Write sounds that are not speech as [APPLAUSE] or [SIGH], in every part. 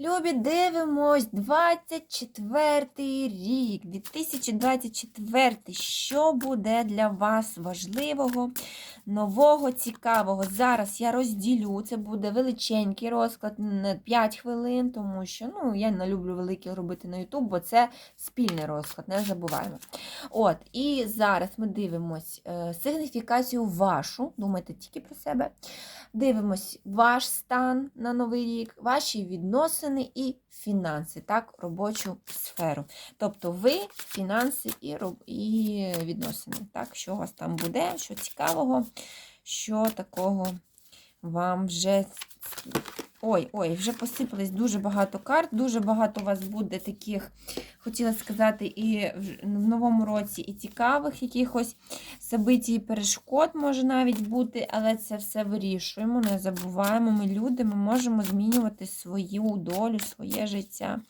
Любі, дивимось 24 рік, 2024. Що буде для вас важливого, нового, цікавого? Зараз я розділю. Це буде величенький розклад, не 5 хвилин, тому що ну, я не люблю великі робити на YouTube, бо це спільний розклад, не забуваємо. От, і зараз ми дивимось е, сигніфікацію вашу. Думайте тільки про себе. Дивимось ваш стан на новий рік, ваші відносини і фінанси, так, робочу сферу. Тобто ви, фінанси і, роб- і відносини. Так, що у вас там буде, що цікавого, що такого вам вже. Ой, ой, вже посипались дуже багато карт, дуже багато у вас буде таких, хотіла сказати, і в в новому році, і цікавих якихось событій і перешкод може навіть бути, але це все вирішуємо, не забуваємо. Ми люди, ми можемо змінювати свою долю, своє життя.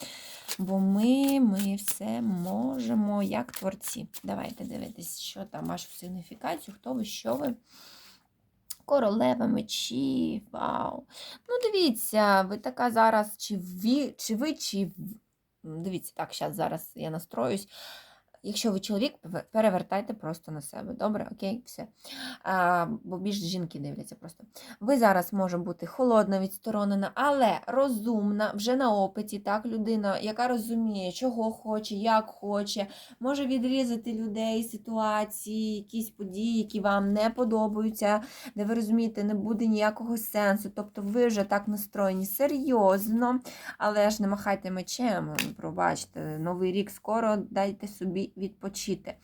Бо ми, ми все можемо, як творці. Давайте дивитись, що там вашу сигніфікацію, хто ви, що ви. Королева мечів, вау. Ну, дивіться, ви така зараз, чи ви, чи ви, чи дивіться, так, зараз, зараз я настроюсь. Якщо ви чоловік, перевертайте просто на себе. Добре, окей, все. А, бо більш жінки дивляться просто. Ви зараз може бути холодна, відсторонена, але розумна, вже на опиті, так, людина, яка розуміє, чого хоче, як хоче, може відрізати людей, ситуації, якісь події, які вам не подобаються, де ви розумієте, не буде ніякого сенсу. Тобто ви вже так настроєні серйозно, але ж не махайте мечем, пробачте, новий рік скоро дайте собі відпочити.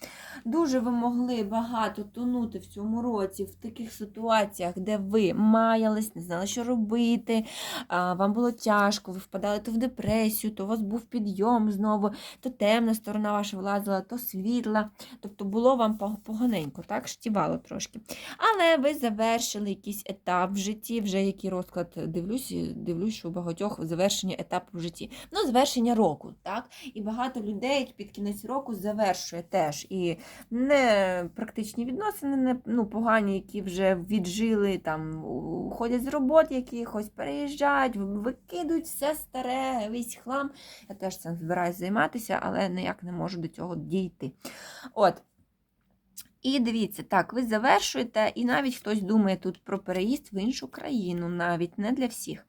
Дуже ви могли багато тонути в цьому році в таких ситуаціях, де ви маялись, не знали, що робити, вам було тяжко, ви впадали то в депресію, то у вас був підйом знову, то темна сторона ваша вилазила, то світла. Тобто було вам пог- поганенько, так, штівало трошки. Але ви завершили якийсь етап в житті, вже який розклад дивлюсь, і дивлюсь, що у багатьох завершення етапу в житті. Ну, завершення року, так? І багато людей під кінець року завершує теж і не практичні відносини, не ну, погані, які вже віджили, там уходять з робот якихось, переїжджають, викидують все старе, весь хлам. Я теж цим збираюся займатися, але ніяк не можу до цього дійти. От. І дивіться, так, ви завершуєте, і навіть хтось думає тут про переїзд в іншу країну, навіть не для всіх.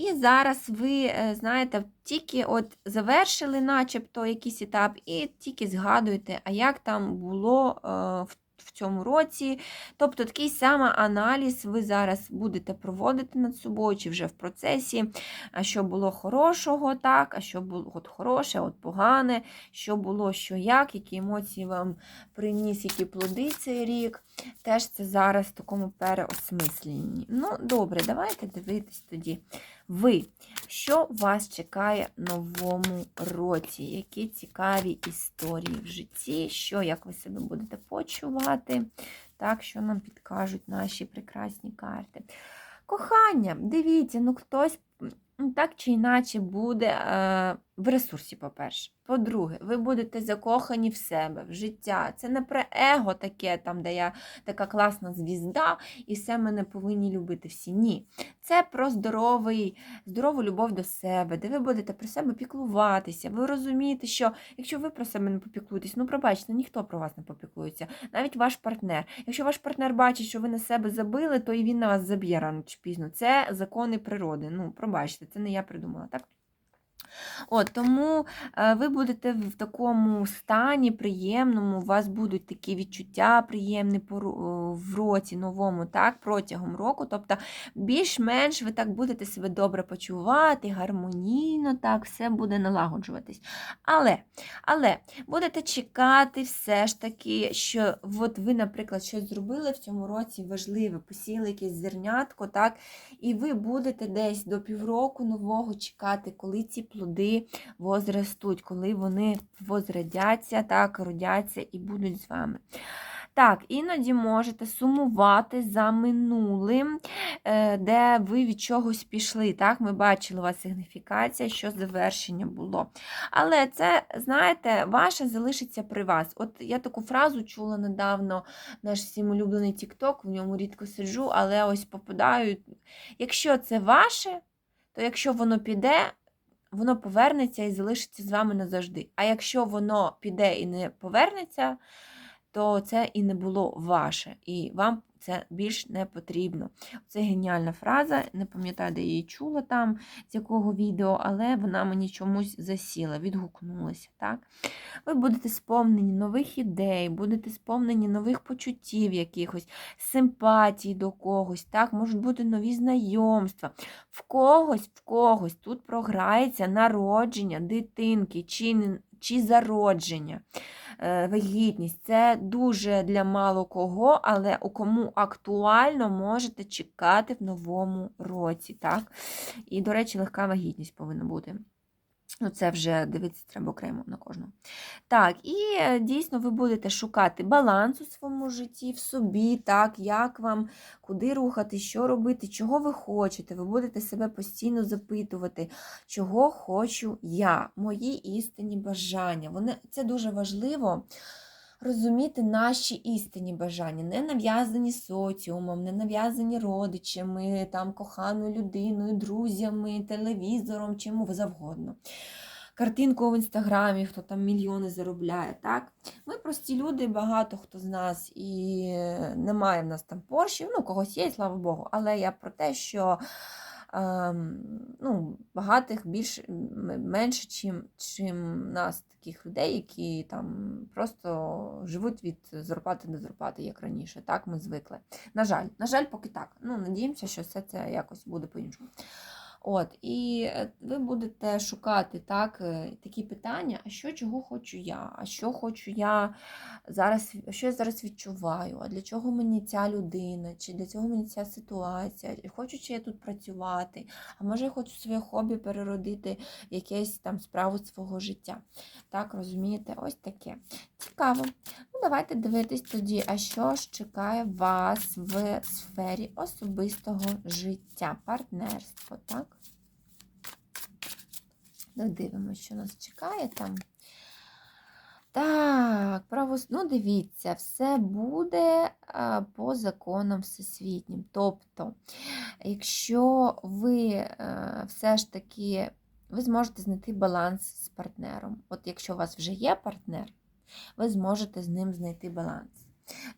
І зараз ви, е, знаєте, тільки от завершили, начебто, якийсь етап, і тільки згадуєте, а як там було е, в, в цьому році. Тобто такий самий аналіз ви зараз будете проводити над собою, чи вже в процесі, а що було хорошого, так, а що було от хороше, от погане, що було, що як, які емоції вам приніс, які плоди цей рік. Теж це зараз в такому переосмисленні. Ну, добре, давайте дивитись тоді. Ви, що вас чекає в новому році? Які цікаві історії в житті? Що, як ви себе будете почувати? Так, що нам підкажуть наші прекрасні карти? Кохання, дивіться, ну хтось так чи іначе буде е, в ресурсі, по-перше. По-друге, ви будете закохані в себе, в життя. Це не про его таке, там, де я така класна звізда, і все мене повинні любити всі. Ні. Це про здоровий, здорову любов до себе, де ви будете про себе піклуватися. Ви розумієте, що якщо ви про себе не попіклуєтесь, ну пробачте, ніхто про вас не попіклується, навіть ваш партнер. Якщо ваш партнер бачить, що ви на себе забили, то і він на вас заб'є рано чи пізно. Це закони природи. Ну, пробачте, це не я придумала, так? От, тому е, ви будете в такому стані приємному, у вас будуть такі відчуття приємні в році новому, так, протягом року. Тобто більш-менш ви так будете себе добре почувати, гармонійно, так, все буде налагоджуватись. Але, але будете чекати все ж таки, що от ви, наприклад, щось зробили в цьому році важливе, посіяли якесь зернятко, так, і ви будете десь до півроку нового чекати, коли ці плоди возростуть, коли вони возродяться, так, родяться і будуть з вами. Так, іноді можете сумувати за минулим, е, де ви від чогось пішли. Так, Ми бачили у вас сигніфікація, що завершення було. Але це, знаєте, ваше залишиться при вас. От я таку фразу чула недавно, наш всім улюблений TikTok, в ньому рідко сиджу, але ось попадаю. Якщо це ваше, то якщо воно піде, воно повернеться і залишиться з вами назавжди. А якщо воно піде і не повернеться, то це і не було ваше, і вам це більш не потрібно. Це геніальна фраза, не пам'ятаю, де я її чула там, з якого відео, але вона мені чомусь засіла, відгукнулася. Так? Ви будете сповнені нових ідей, будете сповнені нових почуттів, якихось, симпатій до когось, так? можуть бути нові знайомства. В когось, в когось тут програється народження дитинки чи, чи зародження е, вагітність. Це дуже для мало кого, але у кому актуально можете чекати в новому році. Так? І, до речі, легка вагітність повинна бути. Ну, це вже дивитися треба окремо на кожного. Так, і е, дійсно ви будете шукати баланс у своєму житті, в собі, так, як вам, куди рухати, що робити, чого ви хочете. Ви будете себе постійно запитувати, чого хочу я, мої істинні бажання. Вони, це дуже важливо розуміти наші істинні бажання, не нав'язані соціумом, не нав'язані родичами, там, коханою людиною, друзями, телевізором, чим завгодно. Картинку в інстаграмі, хто там мільйони заробляє. так? Ми прості люди, багато хто з нас, і немає в нас там поршів, ну, когось є, слава Богу. Але я про те, що ну, багатих більш менше, чим, чим нас таких людей, які там просто живуть від зарплати до зарплати, як раніше. Так, ми звикли. На жаль, на жаль, поки так. Ну, надіємося, що все це якось буде по-іншому. От, і е, ви будете шукати так, е, такі питання, а що чого хочу я, а що хочу я зараз, що я зараз відчуваю, а для чого мені ця людина, чи для чого мені ця ситуація, хочу чи я тут працювати, а може я хочу своє хобі переродити якесь там справу свого життя. Так, розумієте, ось таке. Цікаво. Ну, давайте дивитись тоді, а що ж чекає вас в сфері особистого життя, партнерство, так? Додивимося, що нас чекає там. Так, правос... ну дивіться, все буде а, по законам всесвітнім. Тобто, якщо ви а, все ж таки ви зможете знайти баланс з партнером. От якщо у вас вже є партнер, ви зможете з ним знайти баланс.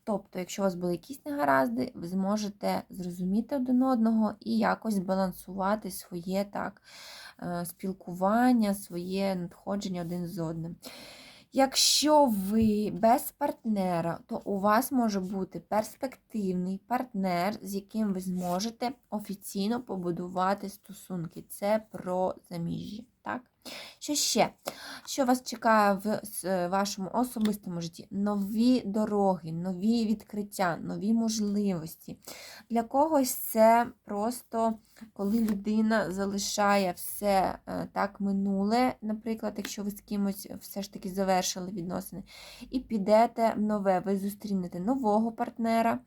Тобто, якщо у вас були якісь негаразди, ви зможете зрозуміти один одного і якось збалансувати своє так, е, спілкування, своє надходження один з одним. Якщо ви без партнера, то у вас може бути перспективний партнер, з яким ви зможете офіційно побудувати стосунки. Це про заміжжя. Так? Що ще? Що вас чекає в вашому особистому житті? Нові дороги, нові відкриття, нові можливості. Для когось це просто коли людина залишає все е, так минуле, наприклад, якщо ви з кимось все ж таки завершили відносини, і підете в нове, ви зустрінете нового партнера,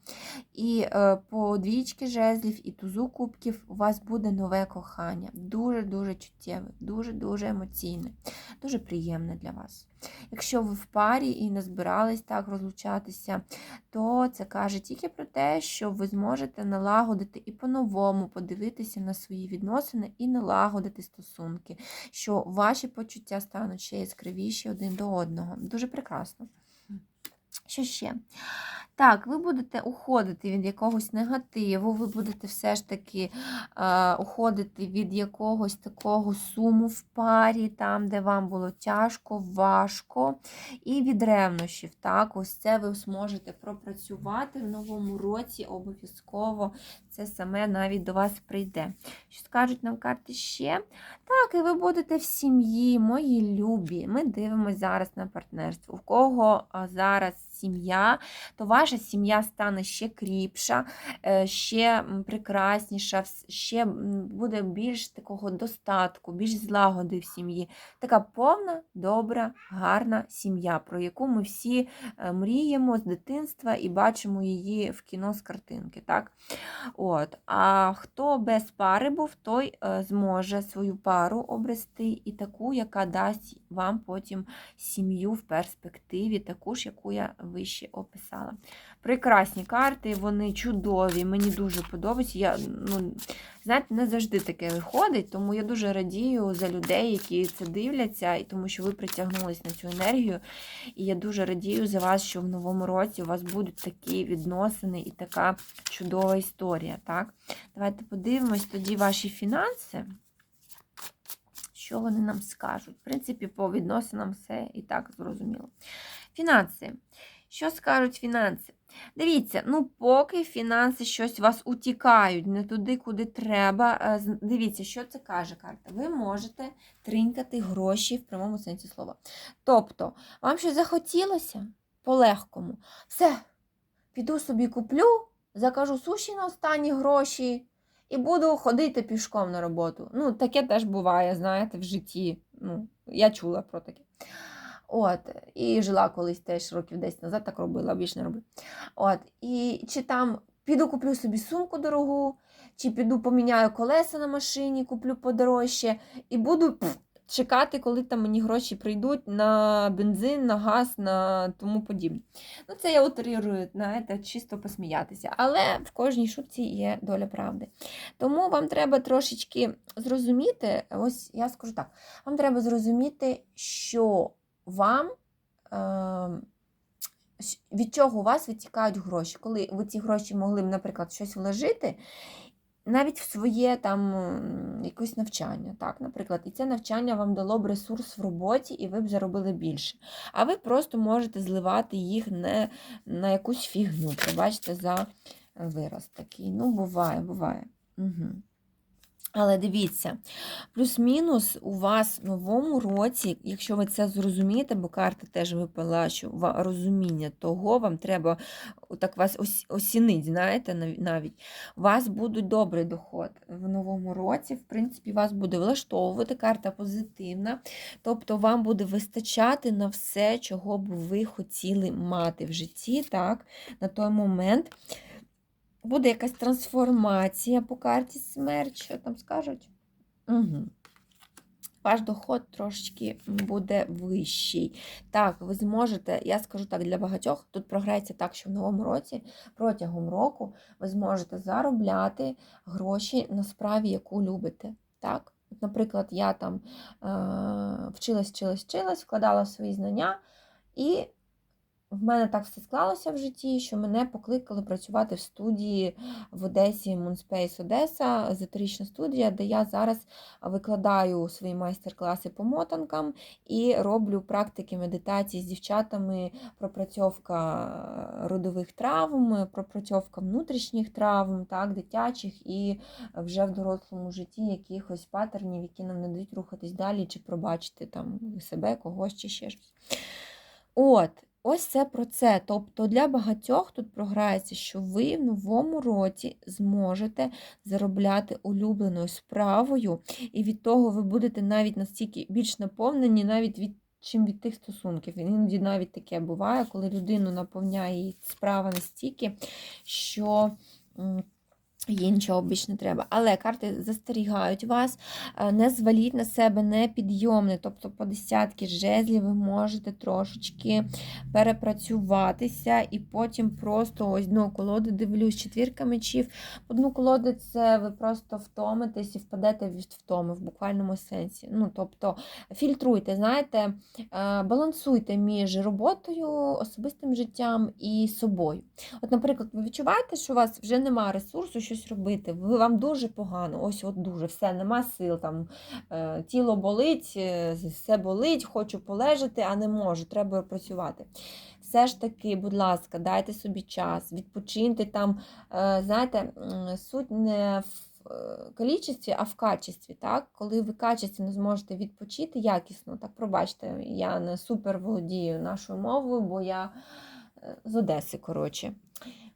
і е, по двічки жезлів і тузу кубків у вас буде нове кохання. Дуже-дуже чуттєве, дуже-дуже емоційне, дуже приємне для вас. Якщо ви в парі і не збирались так розлучатися, то це каже тільки про те, що ви зможете налагодити і по-новому подивитися на свої відносини і налагодити стосунки, що ваші почуття стануть ще яскравіші один до одного. Дуже прекрасно. Що ще? Так, ви будете уходити від якогось негативу, ви будете все ж таки е, уходити від якогось такого суму в парі, там, де вам було тяжко, важко, і від ревнощів. Так, ось це ви зможете пропрацювати в новому році обов'язково. Це саме навіть до вас прийде. Що скажуть нам карти ще? Так, і ви будете в сім'ї, мої любі. Ми дивимося зараз на партнерство. У кого зараз сім'я, то ваша сім'я стане ще кріпша, е, ще прекрасніша, ще буде більш такого достатку, більш злагоди в сім'ї. Така повна, добра, гарна сім'я, про яку ми всі е, мріємо з дитинства і бачимо її в кіно з картинки. Так? От. А хто без пари був, той е, зможе свою пару обрести і таку, яка дасть вам потім сім'ю в перспективі, таку ж, яку я вище описала. Прекрасні карти, вони чудові, мені дуже подобаються. Я, ну, знаєте, не завжди таке виходить, тому я дуже радію за людей, які це дивляться, і тому що ви притягнулись на цю енергію. І я дуже радію за вас, що в новому році у вас будуть такі відносини і така чудова історія. Так? Давайте подивимось тоді ваші фінанси. Що вони нам скажуть? В принципі, по відносинам все і так зрозуміло. Фінанси. Що скажуть фінанси? Дивіться, ну поки фінанси щось вас утікають не туди, куди треба. Е, Дивіться, що це каже карта. Ви можете тринькати гроші в прямому сенсі слова. Тобто, вам щось захотілося по-легкому. Все, піду собі куплю, закажу суші на останні гроші і буду ходити пішком на роботу. Ну, таке теж буває, знаєте, в житті. Ну, я чула про таке. От, і жила колись теж років 10 назад, так робила, більше не роблю. От, і чи там піду куплю собі сумку дорогу, чи піду поміняю колеса на машині, куплю подорожче, і буду пф, чекати, коли там мені гроші прийдуть на бензин, на газ, на тому подібне. Ну, це я утрирую, знаєте, чисто посміятися. Але в кожній шутці є доля правди. Тому вам треба трошечки зрозуміти, ось я скажу так, вам треба зрозуміти, що вам. Е- від чого у вас витікають гроші. Коли ви ці гроші могли б, наприклад, щось вложити, навіть в своє там якесь навчання, так, наприклад, і це навчання вам дало б ресурс в роботі, і ви б заробили більше. А ви просто можете зливати їх не на якусь фігню. Пробачте за вираз такий. Ну, буває, буває. Угу. Але дивіться, плюс-мінус у вас в новому році, якщо ви це зрозумієте, бо карта теж випала, що розуміння того, вам треба так вас осінить, знаєте, навіть. У вас буде добрий доход в новому році. В принципі, вас буде влаштовувати карта позитивна. Тобто вам буде вистачати на все, чого б ви хотіли мати в житті, так, на той момент. Буде якась трансформація по карті смерть, що там скажуть? Угу. Ваш доход трошечки буде вищий. Так, ви зможете, я скажу так, для багатьох тут програється так, що в новому році, протягом року, ви зможете заробляти гроші на справі, яку любите. Так? От, Наприклад, я там е- вчилась, вчилась, вчилась, вкладала свої знання, і в мене так все склалося в житті, що мене покликали працювати в студії в Одесі Moonspace Одеса, езотерична студія, де я зараз викладаю свої майстер-класи по мотанкам і роблю практики медитації з дівчатами, пропрацьовка родових травм, пропрацьовка внутрішніх травм, так, дитячих і вже в дорослому житті якихось патернів, які нам не дають рухатись далі, чи пробачити там себе, когось чи ще щось. От, ось це про це. Тобто для багатьох тут програється, що ви в новому році зможете заробляти улюбленою справою, і від того ви будете навіть настільки більш наповнені, навіть від. Чим від тих стосунків. Іноді навіть таке буває, коли людину наповняє її справа настільки, що їй нічого більше не треба. Але карти застерігають вас, е, не зваліть на себе непідйомне, тобто по десятки жезлів ви можете трошечки перепрацюватися і потім просто ось дно колоди дивлюсь, четвірка мечів. Одну колоду це ви просто втомитесь і впадете від втоми в буквальному сенсі. Ну, тобто фільтруйте, знаєте, е, балансуйте між роботою, особистим життям і собою. От, наприклад, ви відчуваєте, що у вас вже немає ресурсу щось робити, ви вам дуже погано, ось от дуже, все, нема сил, там е, тіло болить, е, все болить, хочу полежати, а не можу, треба працювати. Все ж таки, будь ласка, дайте собі час, відпочиньте там, е, знаєте, суть не в кількості, а в качестві. Так? Коли ви качественно зможете відпочити якісно, так пробачте, я не супер володію нашою мовою, бо я з Одеси, коротше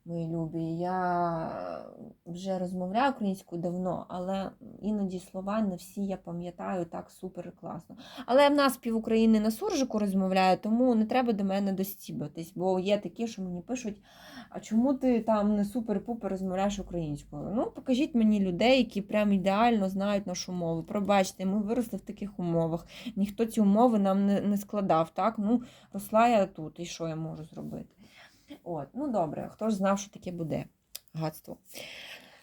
мої любі. Я вже розмовляю українською давно, але іноді слова не всі я пам'ятаю так супер класно. Але в нас пів України на суржику розмовляє, тому не треба до мене достібатись, бо є такі, що мені пишуть, а чому ти там не супер-пупер розмовляєш українською? Ну, покажіть мені людей, які прям ідеально знають нашу мову. Пробачте, ми виросли в таких умовах. Ніхто ці умови нам не складав. так? Ну, росла я тут, і що я можу зробити? От, ну добре, хто ж знав, що таке буде гадство.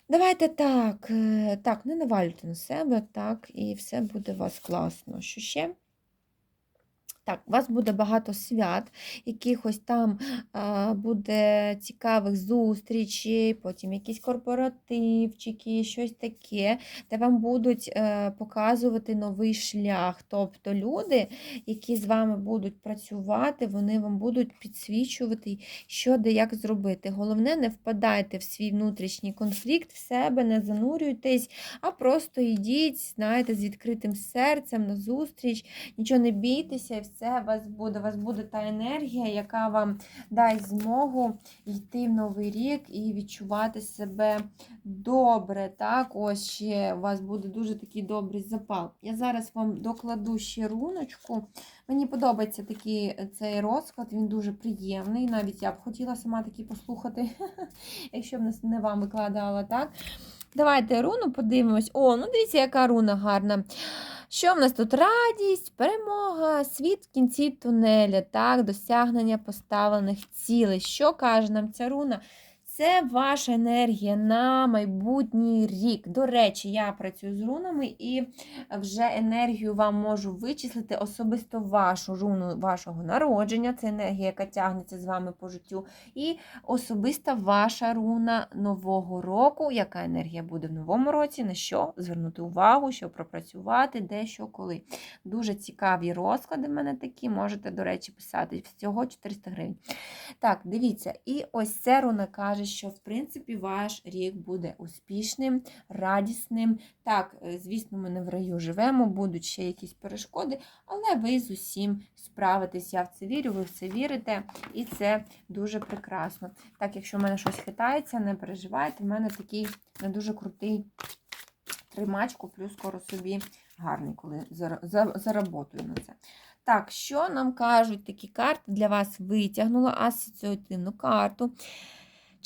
Давайте так, е, так, не навалюйте на себе, так, і все буде у вас класно. Що ще? Так, у вас буде багато свят, якихось там а, буде цікавих зустрічей, потім якісь корпоративчики, щось таке, де вам будуть е, показувати новий шлях. Тобто люди, які з вами будуть працювати, вони вам будуть підсвічувати, що де як зробити. Головне, не впадайте в свій внутрішній конфлікт, в себе, не занурюйтесь, а просто йдіть, знаєте, з відкритим серцем на зустріч, нічого не бійтеся, у вас буде. Вас буде та енергія, яка вам дасть змогу йти в новий рік і відчувати себе добре. Так, ось ще у вас буде дуже такий добрий запал. Я зараз вам докладу ще руночку. Мені подобається такий цей розклад, він дуже приємний. Навіть я б хотіла сама такий послухати, [LAUGHS] якщо б не вам викладала, так? Давайте руну подивимось. О, ну дивіться, яка руна гарна. Що в нас тут? Радість, перемога, світ в кінці тунеля, так, досягнення поставлених цілей. Що каже нам ця руна? Це ваша енергія на майбутній рік. До речі, я працюю з рунами і вже енергію вам можу вичислити особисто вашу руну вашого народження. Це енергія, яка тягнеться з вами по життю. І особиста ваша руна нового року. Яка енергія буде в новому році? На що звернути увагу, що пропрацювати, де, що, коли. Дуже цікаві розклади в мене такі. Можете, до речі, писати всього 400 гривень. Так, дивіться, і ось це руна каже, що в принципі ваш рік буде успішним, радісним. Так, е, звісно, ми не в раю живемо, будуть ще якісь перешкоди, але ви з усім справитесь. Я в це вірю, ви в це вірите, і це дуже прекрасно. Так, якщо в мене щось хитається, не переживайте, в мене такий не дуже крутий тримач, куплю скоро собі гарний, коли зара- за- заработаю на це. Так, що нам кажуть такі карти? Для вас витягнула асоціативну карту.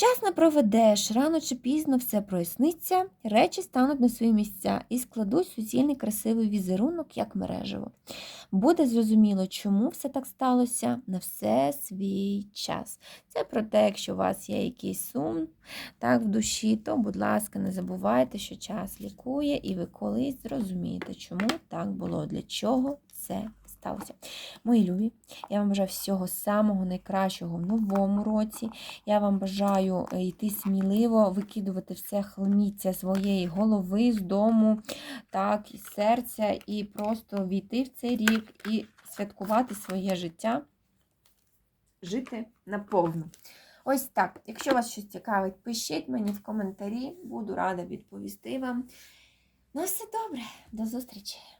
Час не проведеш, рано чи пізно все проясниться, речі стануть на свої місця і складуть суцільний красивий візерунок, як мережево. Буде зрозуміло, чому все так сталося на все свій час. Це про те, якщо у вас є якийсь сум так, в душі, то, будь ласка, не забувайте, що час лікує, і ви колись зрозумієте, чому так було, для чого це сталося. Мої любі, я вам бажаю всього самого найкращого в новому році. Я вам бажаю е, йти сміливо, викидувати все хламіття своєї голови з дому, так, із серця, і просто війти в цей рік і святкувати своє життя, жити наповну. Ось так. Якщо вас щось цікавить, пишіть мені в коментарі, буду рада відповісти вам. Ну, все добре, до зустрічі!